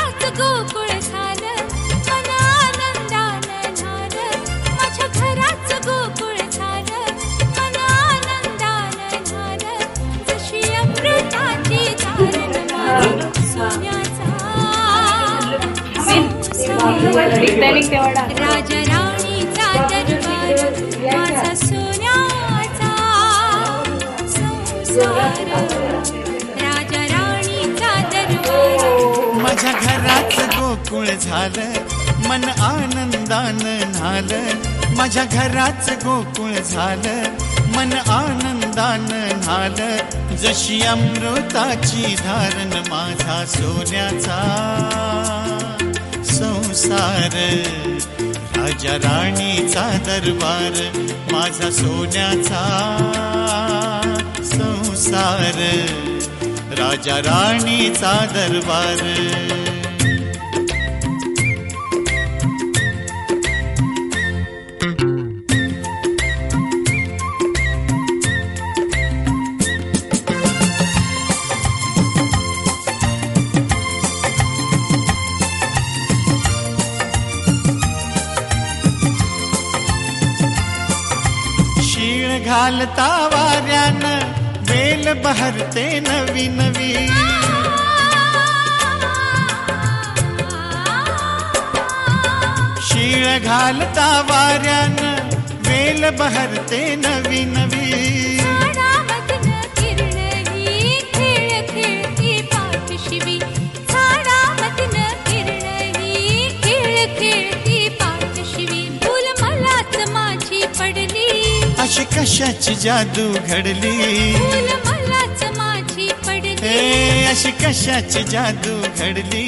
घरात गोकुळ झालं मन आनंदान झालं माझ्या घरात गोकुळ झालं मन आनंदान झालं. जशी अमृताची धारण सोन्याचा राजराणीचा दरबार माझा सोन्याचा संसार. माझ्या घरात गोकुळ झालं मन आनंदानं न्हालं. माझ्या घरात गोकुळ झालं मन आनंदानं न्हालं. जशी अमृताची धारण माझा सोन्याचा संसार राजा राणीचा दरबार माझा सोन्याचा संसार. राजा राणीचा दरबार. घालता वाऱ्यानं वेल बहरते नवी नवी। शीळ घालता वाऱ्यानं वेल बहरते नवी नवी। अशी कशाची जादू घडली? मलाच माझी पडली. अशी कशाची जादू घडली?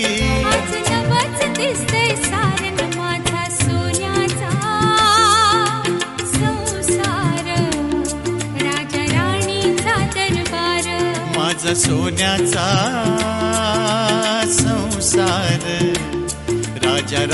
आज नवच दिसतंय सारन माझा सोन्याचा. संसार राजा राणीचा दरबार. माझा सोन्याचा संसार राजा